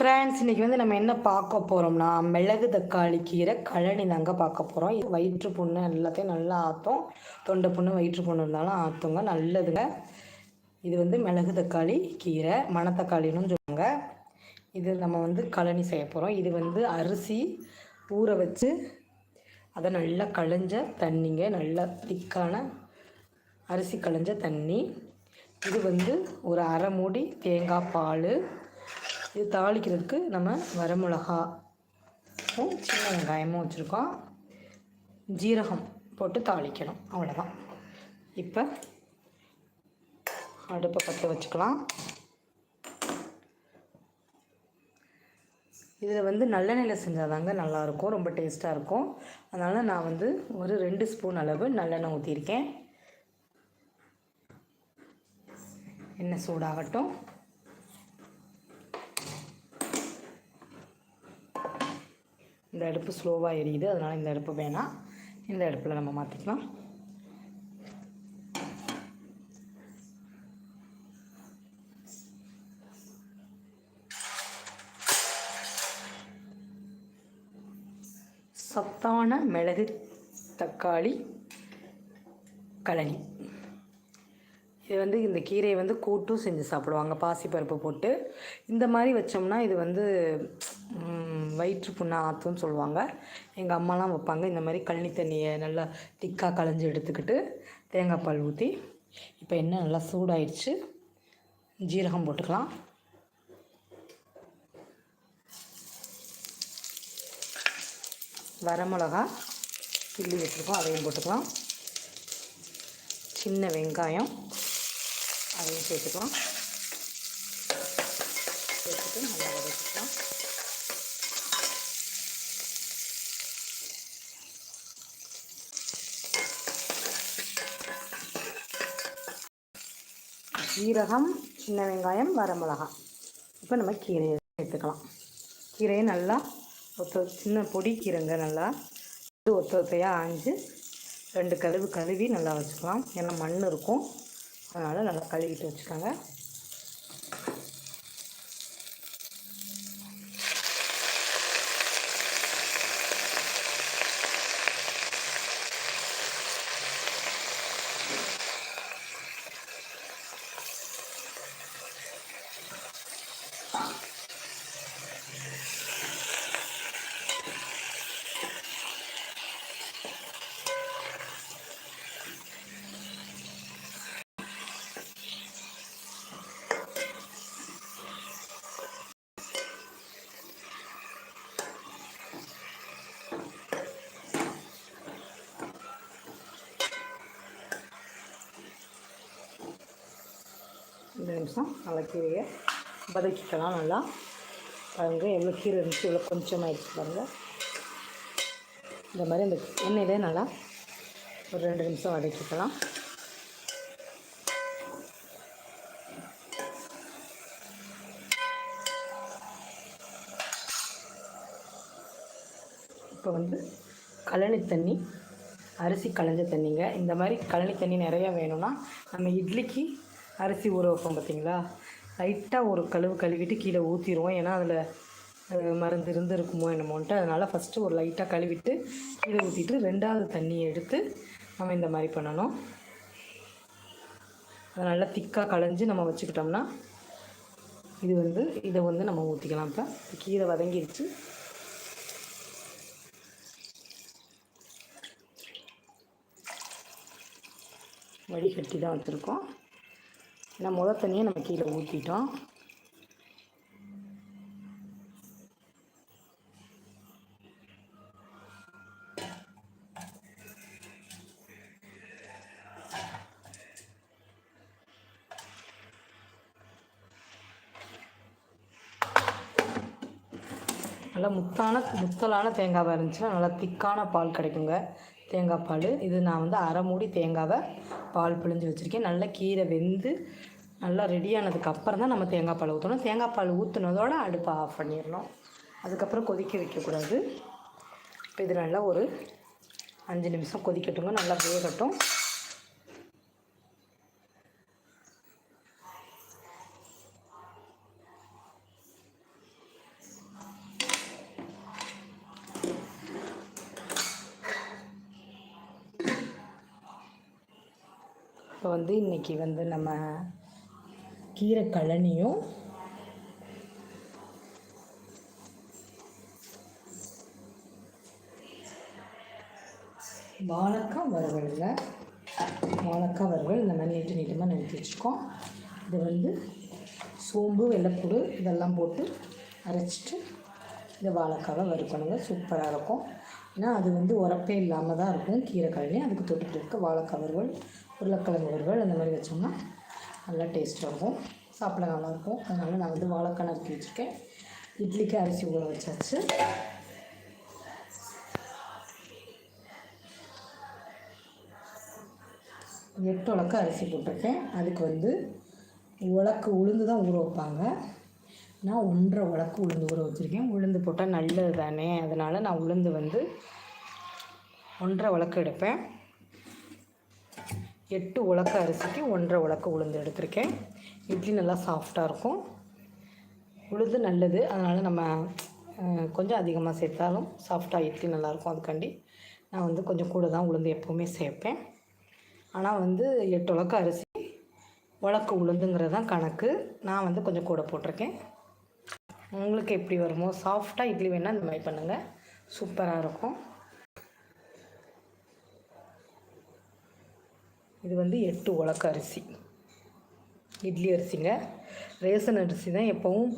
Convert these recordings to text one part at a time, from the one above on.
Friends இன்றைக்கி வந்து நம்ம என்ன பார்க்க போகிறோம்னா மிளகு தக்காளி கீரை கழனி தாங்க பார்க்க போகிறோம் இது வயிற்று புண்ணு எல்லாத்தையும் நல்லா ஆற்றும் தொண்டை புண்ணு வயிற்று புண்ணு இருந்தாலும் ஆற்றுங்க நல்லதுங்க. இது வந்து மிளகு தக்காளி கீரை மணத்தக்காளின்னு சொல்லுவாங்க. இது நம்ம வந்து கழனி செய்ய போகிறோம் இது வந்து அரிசி ஊற வச்சு அதை நல்லா களைஞ்ச தண்ணிங்க. நல்லா திக்கான அரிசி களைஞ்ச தண்ணி. இது வந்து ஒரு அரை மூடி தேங்காய் பால் இது தாளிக்கிறதுக்கு நம்ம வரமிளகாவும் சின்ன வெங்காயமும் வச்சுருக்கோம். ஜீரகம் போட்டு தாளிக்கணும். அவ்வளோதான் இப்போ அடுப்பை பற்ற வச்சுக்கலாம். இதில் வந்து நல்லெண்ணெயில் செஞ்சால் தாங்க நல்லாயிருக்கும். ரொம்ப டேஸ்ட்டாக இருக்கும். அதனால் நான் வந்து ஒரு ரெண்டு ஸ்பூன் அளவு நல்லெண்ணெய் ஊற்றிருக்கேன் எண்ணெய் சூடாகட்டும். இந்த அடுப்பு ஸ்லோவாக எரியுது அதனால் இந்த அடுப்பு வேணாம். இந்த அடுப்பில் நம்ம மாற்றிக்கலாம் சத்தான மிளகு தக்காளி களனி இது வந்து இந்த கீரையை வந்து கூட்டும் செஞ்சு சாப்பிடுவாங்க. பாசிப்பருப்பு போட்டு. இந்த மாதிரி வச்சோம்னா இது வந்து வயிற்று புண்ணை ஆற்றுன்னு சொல்லுவாங்க. எங்கள் அம்மாலாம் வைப்பாங்க. இந்த மாதிரி கழனி தண்ணியை நல்லா திக்காக களைஞ்சி எடுத்துக்கிட்டு தேங்காய் பால் ஊற்றி இப்போ எண்ணெய் நல்லா சூடாயிடுச்சு. ஜீரகம் போட்டுக்கலாம். வரமிளகா கிள்ளி வச்சுருக்கோம். அதையும் போட்டுக்கலாம். சின்ன வெங்காயம் அதையும் சேர்த்துக்கலாம். சேர்த்துட்டு நல்லா வதக்கிக்கலாம். ஜீரகம் சின்ன வெங்காயம் வரமிளகா இப்போ நம்ம கீரையை சேர்த்துக்கலாம். கீரையை நல்லா ஒத்த சின்ன பொடி கீரைங்க நல்லா. இது ஒத்த ஒத்தையாக ஆஞ்சு ரெண்டு கழுவு கழுவி நல்லா வச்சுக்கலாம். ஏன்னா மண் இருக்கும். அதனால் நல்லா கழுவிட்டு வச்சுக்கோங்க ரெண்டு நிமிஷம். நல்லா கீரையை வதக்கிக்கலாம் நல்லா. பாருங்க எவ்வளோ கீரை இருந்துச்சு இவ்வளோ கொஞ்சமாகிடுச்சு பாருங்கள் இந்த மாதிரி அந்த எண்ணெயிலே நல்லா ஒரு ரெண்டு நிமிஷம் வதக்கிக்கலாம். இப்போ வந்து கழனி தண்ணி அரிசி களைஞ்ச தண்ணிங்க. இந்த மாதிரி கழனி தண்ணி நிறையா வேணும்னா நம்ம இட்லிக்கு அரிசி ஊற வைப்போம் பார்த்தீங்களா? லைட்டாக ஒரு கழுவு கழுவிட்டு கீழே ஊற்றிடுவோம் ஏன்னா அதில் மருந்து இருந்து இருக்குமோ என்னமோன்ட்டு. அதனால் ஃபஸ்ட்டு ஒரு லைட்டாக கழுவிட்டு கீழே ஊற்றிட்டு ரெண்டாவது தண்ணியை எடுத்து நம்ம இந்த மாதிரி பண்ணணும். அதை நல்லா திக்காக களைஞ்சு நம்ம வச்சுக்கிட்டோம்னா இது வந்து இதை வந்து நம்ம ஊற்றிக்கலாம் இப்போ. கீரை வதங்கிடுச்சு. வடிகட்டி தான் வச்சுருக்கோம். ஏன்னா முத தண்ணியை நம்ம கீழே ஊற்றிட்டோம் நல்லா முத்தான முத்தலான தேங்காவாக இருந்துச்சுன்னா நல்லா திக்கான பால் கிடைக்குங்க. தேங்காய் பால். இது நான் வந்து அரை மூடி தேங்காவை பால் பிழிஞ்சு வச்சுருக்கேன். நல்லா கீரை வெந்து நல்லா ரெடியானதுக்கு அப்புறம் தான் நம்ம தேங்காய் பால் ஊற்றணும் தேங்காய் பால் ஊற்றுனதோட அடுப்பை ஆஃப் பண்ணிடணும். அதுக்கப்புறம் கொதிக்க வைக்கக்கூடாது. இப்போ இது நல்லா ஒரு அஞ்சு நிமிஷம் கொதிக்கட்டுங்க. நல்லா வேகட்டும். இப்போ வந்து இன்றைக்கி வந்து நம்ம கீரை கழனியும் வாழைக்காய் வறுவலில். வாழைக்காய் வறுவல் இந்த மாதிரி நீட்டு நீட்டமாக நிறுத்தி வச்சுருக்கோம் இது வந்து சோம்பு வெள்ளைப்பூடு இதெல்லாம் போட்டு அரைச்சிட்டு இந்த வாழைக்காவை வறுக்கணுங்க. சூப்பராக இருக்கும். ஏன்னா அது வந்து உரப்பே இல்லாமல் தான் இருக்கும். கீரை கழனி அதுக்கு தொட்டுட்டு இருக்க வாழைக்கவர்கள் வறுவல் உருளைக்கிழங்கு வறுவல் அந்த மாதிரி வச்சோம்னா நல்லா டேஸ்ட்டாக இருக்கும். சாப்பிட நல்லாயிருக்கும் அதனால் நான் வந்து வாழைக்காய் நறுக்கி வச்சுருக்கேன். இட்லிக்கு அரிசி ஊற வச்சாச்சு. எட்டு உலக்கு அரிசி போட்டிருக்கேன். அதுக்கு வந்து உலக்கு உளுந்து தான் ஊற வைப்பாங்க. நான் ஒன்றரை உலக்கு உளுந்து ஊற வச்சுருக்கேன். உளுந்து போட்டால் நல்லது தானே அதனால் நான் உளுந்து வந்து ஒன்றரை உலக்கு எடுப்பேன். எட்டு உலக்கு அரிசிக்கு ஒன்றரை உலக்கு உளுந்து எடுத்திருக்கேன். இட்லி நல்லா சாஃப்டாக இருக்கும். உளுந்து நல்லது. அதனால் நம்ம கொஞ்சம் அதிகமாக சேர்த்தாலும் சாஃப்டாக இட்லி நல்லாயிருக்கும் அதுக்காண்டி நான் வந்து கொஞ்சம் கூட தான் உளுந்து எப்போவுமே சேர்ப்பேன். ஆனால் வந்து எட்டு உலக்கு அரிசி உலக்கு உளுந்துங்கிறது தான் கணக்கு. நான் வந்து கொஞ்சம் கூட போட்டிருக்கேன். உங்களுக்கு எப்படி வருமோ சாஃப்டாக இட்லி வேணால் இந்த மாதிரி பண்ணுங்கள் சூப்பராக இருக்கும். இது வந்து எட்டு உலக்கு அரிசி. இட்லி அரிசிங்க. ரேசன் அரிசி தான் எப்போவும்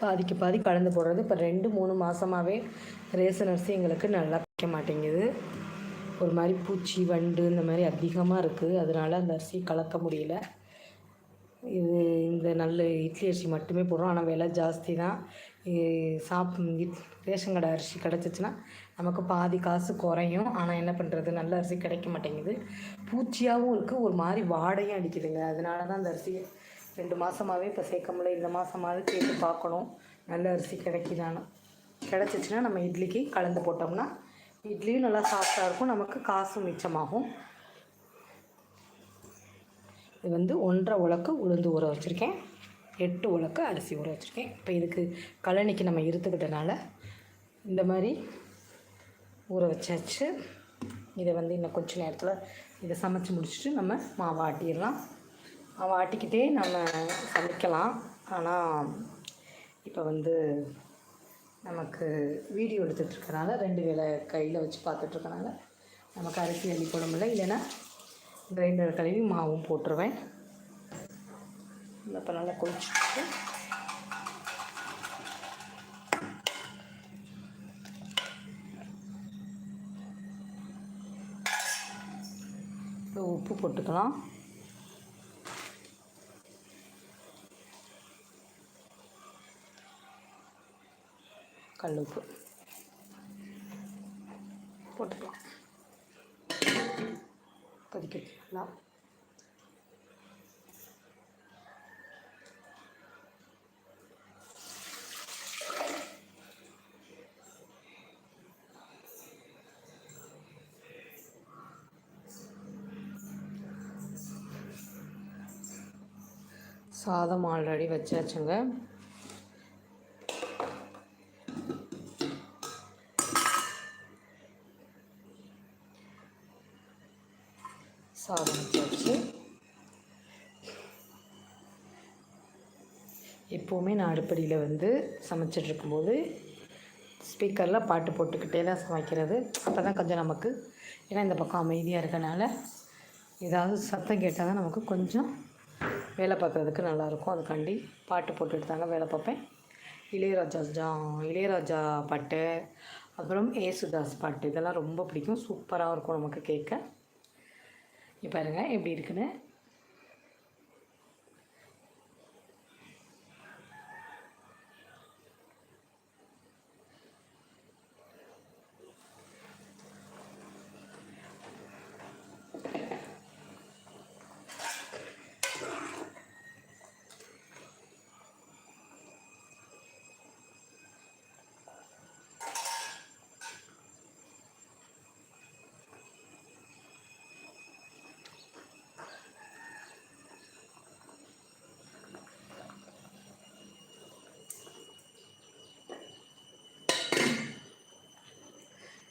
பாதிக்கு பாதி கலந்து போடுறது. இப்போ ரெண்டு மூணு மாதமாகவே ரேசன் அரிசி எங்களுக்கு நல்லா கிடைக்க மாட்டேங்குது. ஒரு மாதிரி பூச்சி வண்டு இந்த மாதிரி அதிகமாக இருக்குது அதனால் அந்த அரிசி கலக்க முடியல. இது இந்த நல்ல இட்லி அரிசி மட்டுமே போடுறோம். ஆனால் விலை ஜாஸ்தி தான் சாப் இட் ரேஷன் கடை அரிசி கிடச்சிச்சின்னா நமக்கு பாதி காசு குறையும். ஆனால் என்ன பண்ணுறது நல்ல அரிசி கிடைக்க மாட்டேங்குது. பூச்சியாகவும் இருக்குது ஒரு மாதிரி வாடையும் அடிக்குதுங்க. அதனால தான் அந்த அரிசியை ரெண்டு மாதமாகவே இப்போ சேர்க்க முடியல. இந்த மாதமாவது கேட்டு பார்க்கணும். நல்ல அரிசி கிடைக்குதான்னு. கிடச்சிச்சின்னா நம்ம இட்லிக்கு கலந்து போட்டோம்னா இட்லியும் நல்லா சாஃப்டாக இருக்கும். நமக்கு காசும் மிச்சமாகும். இது வந்து ஒன்றரை உலக்கு உளுந்து ஊற வச்சுருக்கேன். எட்டு உலக்கு அரிசி ஊற வச்சுருக்கேன். இப்போ இதுக்கு கழனிக்கு நம்ம இருத்துக்கிட்டனால இந்த மாதிரி ஊற வச்சாச்சு. இதை வந்து இன்னும் கொஞ்சம் நேரத்தில் இதை சமைச்சு முடிச்சுட்டு நம்ம மாவு ஆட்டிடலாம். மாவு ஆட்டிக்கிட்டே நம்ம சமைக்கலாம். ஆனால் இப்போ வந்து நமக்கு வீடியோ எடுத்துகிட்ருக்கனால ரெண்டு வேளை கையில் வச்சு பார்த்துட்ருக்கனால நமக்கு அரிசி அள்ளி போட முடியல. இல்லைன்னா கிரைண்டர் கழுவி மாவும் போட்டுருவேன். இப்போ நல்லா கொதிச்சுட்டு இப்போ உப்பு போட்டுக்கலாம். கல் உப்பு. போட்டுக்கலாம். கொதிக்கலாம் சாதம் ஆல்ரெடி வச்சாச்சுங்க. சாதம் வச்சாச்சு. எப்போவுமே நான் அடுப்படியில் வந்து சமைச்சிட்டு இருக்கும்போது ஸ்பீக்கரில் பாட்டு போட்டுக்கிட்டே தான் சமைக்கிறது. அப்போ தான் கொஞ்சம் நமக்கு ஏன்னா இந்த பக்கம் அமைதியாக இருக்கனால ஏதாவது சத்தம் கேட்டால் தான் நமக்கு கொஞ்சம் வேலை பார்க்குறதுக்கு நல்லாயிருக்கும். அதுக்காண்டி பாட்டு போட்டுட்டு தாங்க வேலை பார்ப்பேன். இளையராஜா ஜா இளையராஜா பாட்டு அப்புறம் ஏசுதாஸ் பாட்டு இதெல்லாம் ரொம்ப பிடிக்கும். சூப்பராக இருக்கும் நமக்கு கேட்க. பாருங்கள் எப்படி இருக்குன்னு.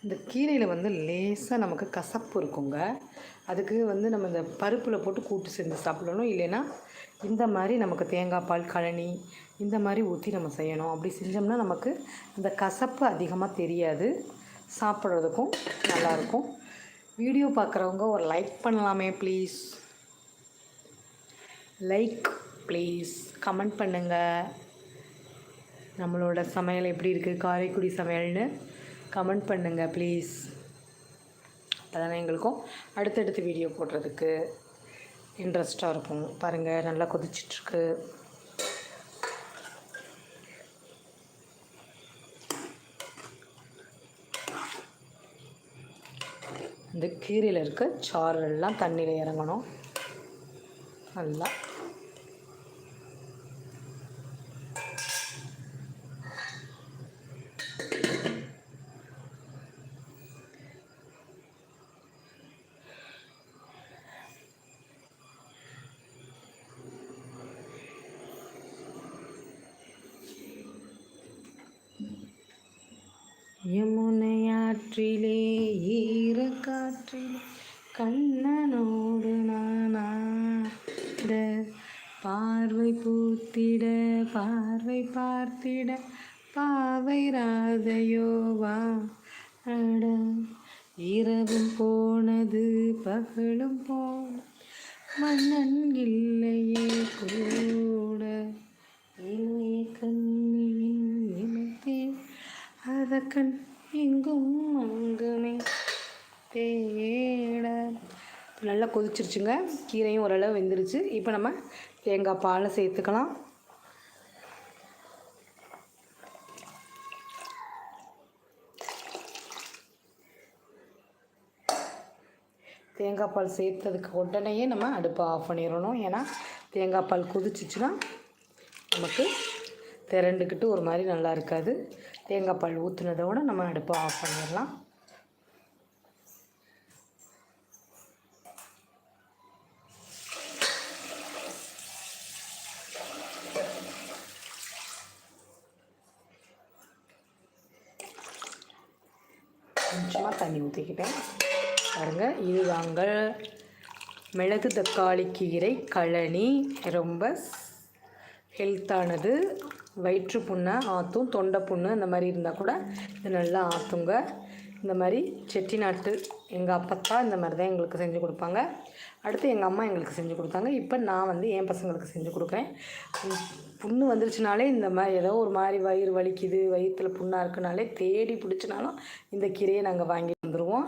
இந்த கீரையில் வந்து லேசாக நமக்கு கசப்பு இருக்குங்க. அதுக்கு வந்து நம்ம இந்த பருப்பில் போட்டு கூட்டு செஞ்சு சாப்பிடணும். இல்லைன்னா இந்த மாதிரி நமக்கு தேங்காய் பால் கழனி இந்த மாதிரி ஊற்றி நம்ம செய்யணும். அப்படி செஞ்சோம்னா நமக்கு இந்த கசப்பு அதிகமாக தெரியாது. சாப்பிட்றதுக்கும் நல்லாயிருக்கும். வீடியோ பார்க்குறவங்க ஒரு லைக் பண்ணலாமே ப்ளீஸ். Like please. கமெண்ட் பண்ணுங்கள் நம்மளோட சமையல் எப்படி இருக்குது காரைக்குடி சமையல்னு. கமெண்ட் பண்ணுங்கள் ப்ளீஸ் அப்போ எங்களுக்கும் அடுத்தடுத்து வீடியோ போடுறதுக்கு இன்ட்ரெஸ்ட்டாக இருக்கும். பாருங்கள் நல்லா கொதிச்சிட்ருக்கு. இந்த கீரையில் இருக்க சாரெல்லாம் தண்ணியில் இறங்கணும். நல்லா யமுனையாற்றிலே ஈர காற்றிலே கண்ணனோடு நானாட பார்வை பூத்திட பார்வை பார்த்திட பாவை ராதையோவா. அட இரவும் போனது பகலும் போன மன்னன் இல்லையே கூட கண் எங்கும் அங்குமே தேட நல்லா கொதிச்சிருச்சுங்க. கீரையும் ஓரளவு வெந்துருச்சு. இப்போ நம்ம தேங்காய் பாலை சேர்த்துக்கலாம். தேங்காய் பால் சேர்த்ததுக்கு உடனேயே நம்ம அடுப்பை ஆஃப் பண்ணிடணும். ஏன்னா தேங்காய் பால் கொதிச்சிச்சுன்னா நமக்கு திரண்டுக்கிட்டு ஒரு மாதிரி நல்லா இருக்காது. தேங்காய் பால் ஊற்றுனதோட நம்ம அடுப்பை ஆஃப் பண்ணிடலாம். கொஞ்சமாக தண்ணி ஊற்றிக்கிட்டேன் பாருங்கள் இதுதாங்க. மிளகு தக்காளி கீரை கழனி ரொம்ப ஹெல்த்தானது வயிற்று புண்ணை ஆற்றும் தொண்டை புண்ணு இந்த மாதிரி இருந்தால் கூட இது நல்லா ஆற்றுங்க இந்த மாதிரி செட்டிநாட்டு எங்கள் அப்பத்தா இந்த மாதிரி தான் எங்களுக்கு செஞ்சு கொடுப்பாங்க. அடுத்து எங்கள் அம்மா எங்களுக்கு செஞ்சு கொடுத்தாங்க. இப்போ நான் வந்து என் பசங்களுக்கு செஞ்சு கொடுக்குறேன். புண்ணு வந்துருச்சுனாலே இந்த மாதிரி ஏதோ ஒரு மாதிரி வயிறு வலிக்குது வயிற்றில் புண்ணாக இருக்குனாலே தேடி பிடிச்சினாலும் இந்த கீரையை நாங்கள் வாங்கி வந்துடுவோம்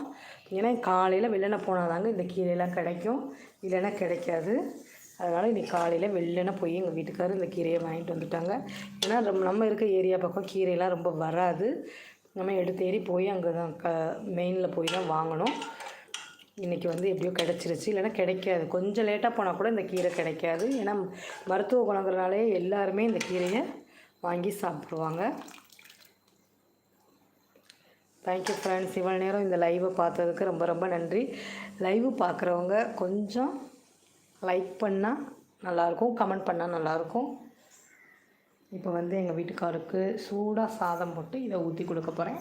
ஏன்னா காலையில் வெள்ளனை போனால் தாங்க இந்த கீரையெல்லாம் கிடைக்கும். இல்லைன்னா கிடைக்காது. அதனால் இன்றைக்கி காலையில் வெளிலனா போய் எங்கள் வீட்டுக்காரர் இந்த கீரையை வாங்கிட்டு வந்துட்டாங்க. ஏன்னா ரொம்ப நம்ம இருக்க ஏரியா பக்கம் கீரையெல்லாம் ரொம்ப வராது. நம்ம எடுத்தேறி போய் அங்கே தான் க மெயினில் போய் தான் வாங்கணும். இன்றைக்கி வந்து எப்படியோ கிடச்சிருச்சு. இல்லைன்னா கிடைக்காது. கொஞ்சம் லேட்டாக போனால் கூட இந்த கீரை கிடைக்காது. ஏன்னா மருத்துவ குணங்கிறனாலே எல்லாருமே இந்த கீரையை வாங்கி சாப்பிடுவாங்க. தேங்க்யூ ஃப்ரெண்ட்ஸ் இவ்வளோ நேரம் இந்த லைவை பார்த்ததுக்கு ரொம்ப ரொம்ப நன்றி. லைவ் பார்க்குறவங்க கொஞ்சம் லைக் பண்ணால் நல்லாயிருக்கும் கமெண்ட் பண்ணால் நல்லாயிருக்கும் இப்போ வந்து எங்கள் வீட்டுக்காருக்கு சூடாக சாதம் போட்டு இதை ஊற்றி கொடுக்க போகிறேன்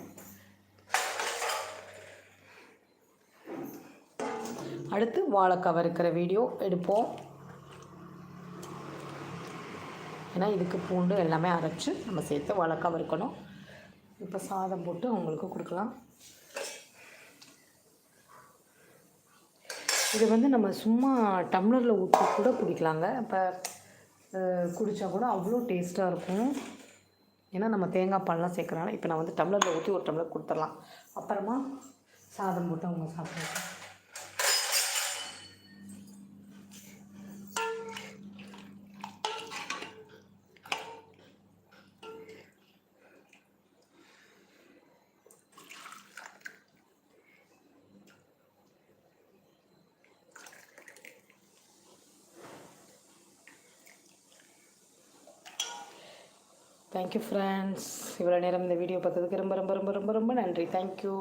அடுத்து வாழைக்காய் இருக்கிற வீடியோ எடுப்போம். ஏன்னா இதுக்கு பூண்டு எல்லாமே அரைச்சி நம்ம சேர்த்து வாழைக்காய் இருக்கணும் இப்போ சாதம் போட்டு அவங்களுக்கு கொடுக்கலாம். இது வந்து நம்ம சும்மா டம்ளரில் ஊற்றி கூட குடிக்கலாங்க. இப்போ குடித்தா கூட அவ்வளோ டேஸ்ட்டாக இருக்கும். ஏன்னா நம்ம தேங்காய் பால்லாம் சேர்க்குறனால இப்போ நான் வந்து டம்ளரில் ஊற்றி ஒரு டம்ளர் கொடுத்துடலாம். அப்புறமா சாதம் போட்டு அவங்க சாப்பிடுவாங்க. தேங்க்யூ ஃப்ரெண்ட்ஸ் இவ்வளோ நேரம் இந்த வீடியோ பார்த்ததுக்கு ரொம்ப ரொம்ப ரொம்ப ரொம்ப ரொம்ப நன்றி. தேங்க்யூ